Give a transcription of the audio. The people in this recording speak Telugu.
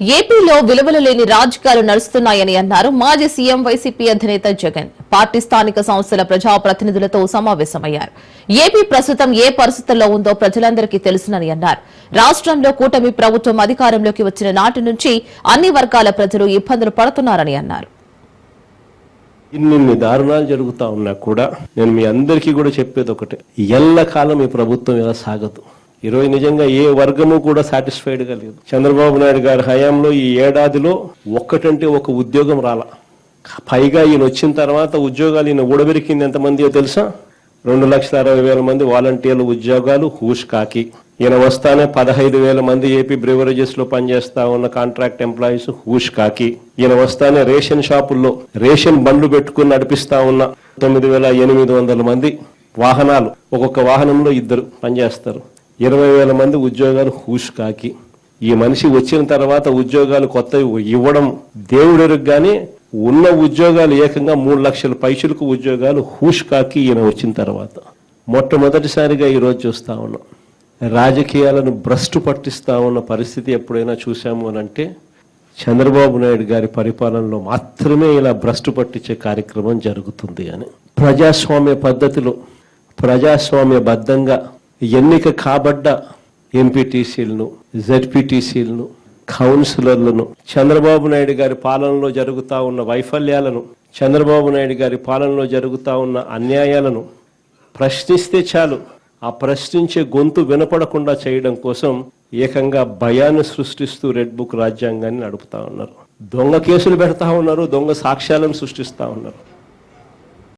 ఏపీలో విలువలు లేని రాజకీయాలు నడుస్తున్నాయని అన్నారు మాజీ సీఎం వైసీపీ అధినేత జగన్. పార్టీ స్థానిక సంస్థల ప్రజాప్రతినిధులతో సమావేశమయ్యారు. ఏపీ ప్రస్తుతం ఏ పరిస్థితుల్లో ఉందో ప్రజలందరికీ తెలుసునని అన్నారు. రాష్ట్రంలో కూటమి ప్రభుత్వం అధికారంలోకి వచ్చిన నాటి నుంచి అన్ని వర్గాల ప్రజలు ఇబ్బందులు పడుతున్నారని అన్నారు. ఇన్నిన్ని దారుణాలు జరుగుతా ఉన్నా కూడా నేను మీ అందరికీ కూడా చెప్పేది ఒకటే. ఎల్లకాలం ఈ ప్రభుత్వం ఇలా సాగదు. ఈరోజు నిజంగా ఏ వర్గము కూడా సాటిస్ఫైడ్గా లేదు. చంద్రబాబు నాయుడు గారి హయాంలో ఈ ఏడాదిలో ఒక్కటంటే ఒక ఉద్యోగం రాల. పైగా ఈయన వచ్చిన తర్వాత ఉద్యోగాలు ఈయన ఊడబెరికింది ఎంతమందియో తెలుసా? రెండు లక్షల అరవై వేల మంది వాలంటీర్ల ఉద్యోగాలు హూష్ కాకి. ఈయన వస్తానే పదహైదు వేల మంది ఏపీ బ్రివరేజెస్లో పనిచేస్తా ఉన్న కాంట్రాక్ట్ ఎంప్లాయీస్ హూష్ కాకి. ఈయన వస్తానే రేషన్ షాపుల్లో రేషన్ బండ్లు పెట్టుకుని నడిపిస్తా ఉన్న తొమ్మిది వేల ఎనిమిది వందల మంది వాహనాలు. ఒక్కొక్క వాహనంలో ఇద్దరు పనిచేస్తారు. ఇరవై వేల మంది ఉద్యోగాలు హూష్ కాకి. ఈ మనిషి వచ్చిన తర్వాత ఉద్యోగాలు కొత్తవి ఇవ్వడం దేవుడెరుగు కానీ ఉన్న ఉద్యోగాలు ఏకంగా మూడు లక్షల పైసలకు ఉద్యోగాలు హూష్ కాకి ఈయన వచ్చిన తర్వాత. మొట్టమొదటిసారిగా ఈ రోజు చూస్తా ఉన్నాం. రాజకీయాలను భ్రష్టు పట్టిస్తా ఉన్న పరిస్థితి ఎప్పుడైనా చూసాము అని అంటే చంద్రబాబు నాయుడు గారి పరిపాలనలో మాత్రమే ఇలా భ్రష్టు పట్టించే కార్యక్రమం జరుగుతుంది అని. ప్రజాస్వామ్య పద్ధతిలో ప్రజాస్వామ్యబద్ధంగా ఎన్నిక కాబడ్డ ఎంపీటీసీలను జెడ్పీటీసీలను కౌన్సిలర్లను చంద్రబాబు నాయుడు గారి పాలనలో జరుగుతూ ఉన్న వైఫల్యాలను చంద్రబాబు నాయుడు గారి పాలనలో జరుగుతూ ఉన్న అన్యాయాలను ప్రశ్నిస్తే చాలు. ఆ ప్రశ్నించే గొంతు వినపడకుండా చేయడం కోసం ఏకంగా భయాన్ని సృష్టిస్తూ రెడ్ బుక్ రాజ్యాంగాన్ని నడుపుతా ఉన్నారు. దొంగ కేసులు పెడతా ఉన్నారు దొంగ సాక్ష్యాలను సృష్టిస్తూ ఉన్నారు.